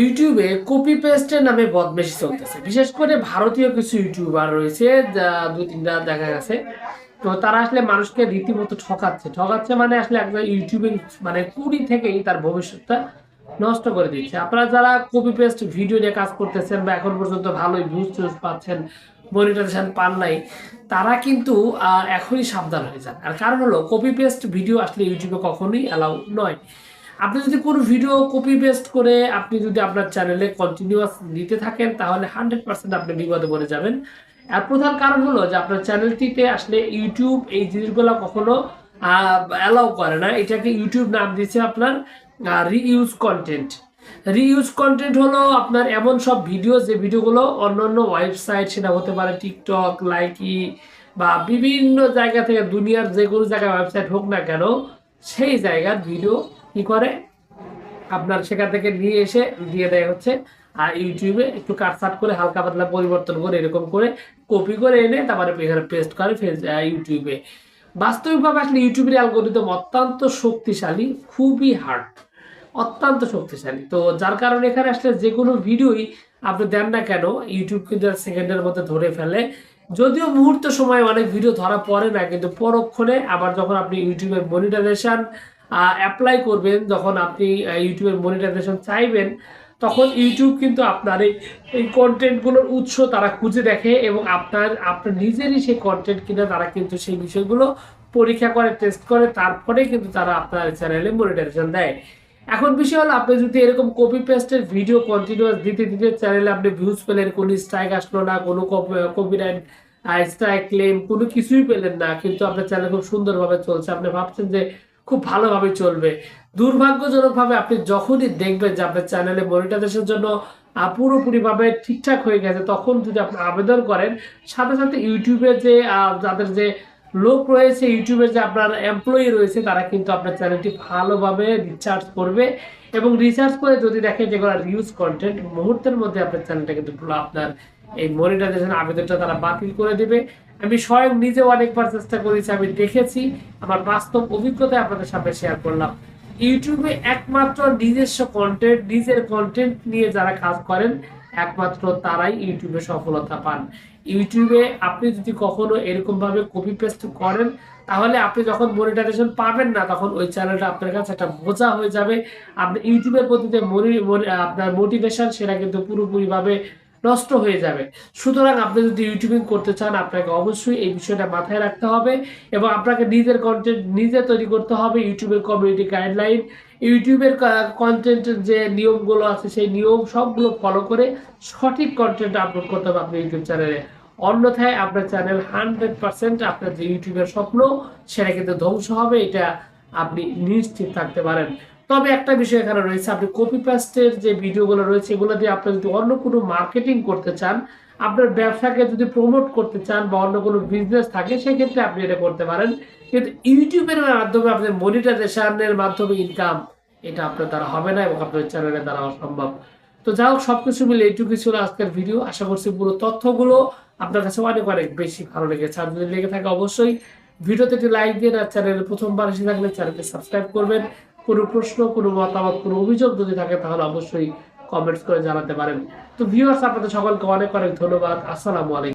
ইউটিউবে কপি পেস্টের নামে বদমেশি চলতেছে। বিশেষ করে ভারতীয় কিছু ইউটিউবার রয়েছে দু তিনটা দেখা গেছে। তো তারা আসলে মানুষকে রীতিমতো ঠকাচ্ছে। ঠকাচ্ছে মানে আসলে একবার ইউটিউবে মানে কুড়ি থেকেই তার ভবিষ্যৎটা নষ্ট করে দিচ্ছে। আপনারা যারা কপি পেস্ট ভিডিও নিয়ে কাজ করতেছেন বা এখন পর্যন্ত ভালোই ভিউজ টিউজ পাচ্ছেন মনিটাইজেশন পান নাই, তারা কিন্তু এখনই সাবধান হয়ে যান। আর কারণ হলো কপি পেস্ট ভিডিও আসলে ইউটিউবে কখনোই অ্যালাউ নয়। আপনি যদি কোনো ভিডিও কপি পেস্ট করে আপনি যদি আপনার চ্যানেলে কন্টিনিউয়াস দিতে থাকেন, তাহলে হান্ড্রেড পার্সেন্ট আপনি বিপদে পড়ে যাবেন। আর প্রধান কারণ হলো যে আপনার চ্যানেলটিতে আসলে ইউটিউব এই জিনিসগুলো কখনো অ্যালাউ করে না। এটাকে ইউটিউব নাম দিয়েছে আপনার রিইউজ কন্টেন্ট রিইউজ কন্টেন্ট হলো আপনার এমন সব ভিডিও যে ভিডিওগুলো অন্য অন্য ওয়েবসাইট সেটা হতে পারে টিকটক লাইকি বা বিভিন্ন জায়গা থেকে দুনিয়ার যে কোনো জায়গায় ওয়েবসাইট হোক না কেন সেই জায়গার ভিডিও কি করে? আপনার সেখান থেকে নিয়ে এসে দিয়ে দেয় হচ্ছে। আর ইউটিউবে একটু কাটসাট করে হালকা পাতলা পরিবর্তন করে এরকম করে কপি করে এনে তারপরে এখানে পেস্ট করে ফেস ইউটিউবে। বাস্তবিকভাবে আসলে ইউটিউবের অ্যালগোরিদম অত্যন্ত শক্তিশালী, খুবই হার্ড অত্যন্ত শক্তিশালী। তো যার কারণে এখানে আসলে যে কোনো ভিডিওই আপনি দেন না কেন ইউটিউব কিন্তু সেকেন্ডের মধ্যে ধরে ফেলে। যদিও মুহূর্ত সময় অনেক ভিডিও ধরা পড়ে না, কিন্তু পরক্ষণে আবার যখন আপনি ইউটিউবের মনিটাইজেশন অ্যাপ্লাই করবেন, যখন আপনি ইউটিউবের মনিটাইজেশন চাইবেন, তখন ইউটিউব কিন্তু আপনার এই কন্টেন্টগুলোর উৎস তারা খুঁজে দেখে এবং আপনার আপনার নিজেরই সেই কন্টেন্ট কিনা তারা কিন্তু সেই বিষয়গুলো পরীক্ষা করে টেস্ট করে, তারপরে কিন্তু তারা আপনার চ্যানেলে মনিটাইজেশন দেয়। এখন বিষয় হলো, আপনি যদি এরকম কপি পেস্টের ভিডিও কন্টিনিউয়াস দিতে দিতে চ্যানেলে আপনি ভিউজ পেলেন, কোনো স্ট্রাইক আসলো না, কোনো কপিরাইট স্ট্রাইক ক্লেম কোনো কিছুই পেলেন না, কিন্তু আপনার চ্যানেল খুব সুন্দরভাবে চলছে। আপনি ভাবছেন যে খুব ভালোভাবে চলবে। দুর্ভাগ্যজনকভাবে আপনি যখনই দেখবেন যে আপনার চ্যানেলে মনিটাইজেশনের জন্য পুরোপুরিভাবে ঠিকঠাক হয়ে গেছে, তখন যদি আপনি আবেদন করেন, সাথে সাথে ইউটিউবে যে যাদের যে লোক রয়েছে, ইউটিউবে যে আপনার এমপ্লয়ি রয়েছে, তারা কিন্তু আপনার চ্যানেলটি ভালোভাবে রিচার্জ করবে এবং রিচার্জ করে যদি দেখে যেগুলো রিউজ কন্টেন্ট মুহূর্তের মধ্যে আপনার চ্যানেলটা কিন্তু পুরো আপনার এই মনিটাইজেশন আবেদনটা তারা বাতিল করে দেবে। আমি স্বয়ং নিজেও অনেকবার চেষ্টা করেছি, আমি দেখেছি, আমার বাস্তব অভিজ্ঞতা আপনাদের সামনে শেয়ার করলাম। ইউটিউবে একমাত্র নিজস্ব কন্টেন্ট নিজের কন্টেন্ট নিয়ে যারা কাজ করেন, একমাত্র তারাই ইউটিউবে সফলতা পান। ইউটিউবে আপনি যদি কখনো এরকম ভাবে কপি পেস্ট করেন, তাহলে আপনি যখন মনিটাইজেশন পাবেন না, তখন ওই চ্যানেলটা আপনার কাছে একটা বোঝা হয়ে যাবে। আপনি ইউটিউবের প্রতি যে আপনার মোটিভেশন সেটা কিন্তু পুরোপুরিভাবে নষ্ট হয়ে যাবে। সুতরাং আপনি যদি ইউটিউবিং করতে চান, আপনাকে অবশ্যই এই বিষয়টা মাথায় রাখতে হবে এবং আপনাকে নিজের কন্টেন্ট নিজে তৈরি করতে হবে ইউটিউবের কমিউনিটি গাইডলাইন ইউটিউবের কন্টেন্টের যে নিয়মগুলো আছে, সেই নিয়ম সবগুলো ফলো করে সঠিক কন্টেন্ট আপলোড করতে হবে আপনার ইউটিউব চ্যানেলে অন্যথায় আপনার চ্যানেল হান্ড্রেড পার্সেন্ট আপনার যে ইউটিউবের স্বপ্ন, সেটা কিন্তু ধ্বংস হবে, এটা আপনি নিশ্চিত থাকতে পারেন। তবে একটা বিষয় এখানে রয়েছে, আপনি কপি পেস্টের যে ভিডিওগুলো রয়েছে, এগুলো দিয়ে আপনি যদি অন্য কোনো মার্কেটিং করতে চান, আপনার ব্যবসাকে যদি প্রমোট করতে চান বা অন্য কোনো বিজনেস থাকে, সেক্ষেত্রে আপনি এটা করতে পারেন। কিন্তু ইউটিউবের মাধ্যমে আপনার মনিটাইজেশনের মাধ্যমে ইনকাম এটা আপনার দ্বারা হবে না এবং আপনার চ্যানেলের দ্বারা অসম্ভব। তো যাই হোক, সবকিছু মিলে এইটুকু ছিল আজকের ভিডিও আশা করছি পুরো তথ্যগুলো আপনার কাছে অনেক অনেক বেশি ভালো লেগেছে। আর যদি লেগে থাকে, অবশ্যই ভিডিওতে একটি লাইক দিন আর চ্যানেলে প্রথমবার এসে থাকলে চ্যানেলটি সাবস্ক্রাইব করবেন। কোনো প্রশ্ন, কোনো মতামত, কোনো অভিযোগ যদি থাকে, তাহলে অবশ্যই কমেন্টস করে জানাতে পারেন। তো ভিউয়ার্স আপনাদের সকলকে অনেক অনেক ধন্যবাদ। আসসালামু আলাইকুম।